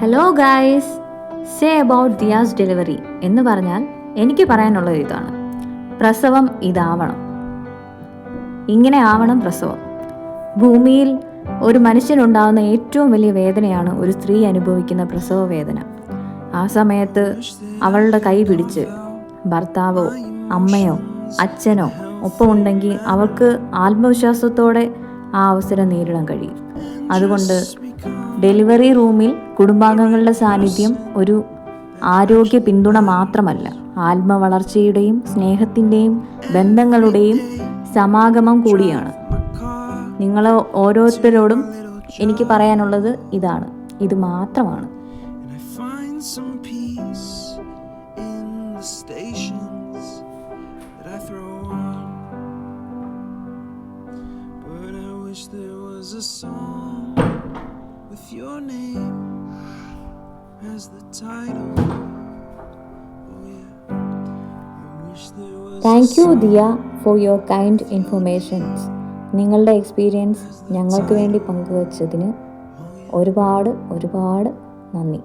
Hello guys say about Diya's delivery എന്ന് പറഞ്ഞാൽ എനിക്ക് പറയാനുള്ളത് ഇതാണ്. പ്രസവം ഇതാവണം. ഇങ്ങനെ ആവണം പ്രസവം. ഭൂമിയിൽ ഒരു മനുഷ്യനുണ്ടാകുന്ന ഏറ്റവും വലിയ വേദനയാണ് ഒരു സ്ത്രീ അനുഭവിക്കുന്ന പ്രസവ വേദന. ആ സമയത്ത് അവളുടെ കൈ പിടിച്ച് ഭർത്താവോ അമ്മയോ അച്ഛനോ ഒപ്പമുണ്ടെങ്കിൽ അവൾക്ക് ആത്മവിശ്വാസത്തോടെ ആ അവസരം നേരിടാൻ കഴിയും. അതുകൊണ്ട് ഡെലിവറി റൂമിൽ കുടുംബാംഗങ്ങളുടെ സാന്നിധ്യം ഒരു ആരോഗ്യ പിന്തുണ മാത്രമല്ല. ആത്മവളർച്ചയുടെയും സ്നേഹത്തിന്റെയും ബന്ധങ്ങളുടെയും സമാഗമം കൂടിയാണ്. നിങ്ങൾ ഓരോരുത്തരോടും എനിക്ക് പറയാനുള്ളത് ഇതാണ്. ഇത് മാത്രമാണ്. But I wish there was a song with your name as the title. Thank you Diya for your kind informations നിങ്ങളുടെ എക്സ്പീരിയൻസ് ഞങ്ങൾക്ക് വേണ്ടി പങ്കുവച്ചതിന് ഒരുപാട് ഒരുപാട് നന്ദി.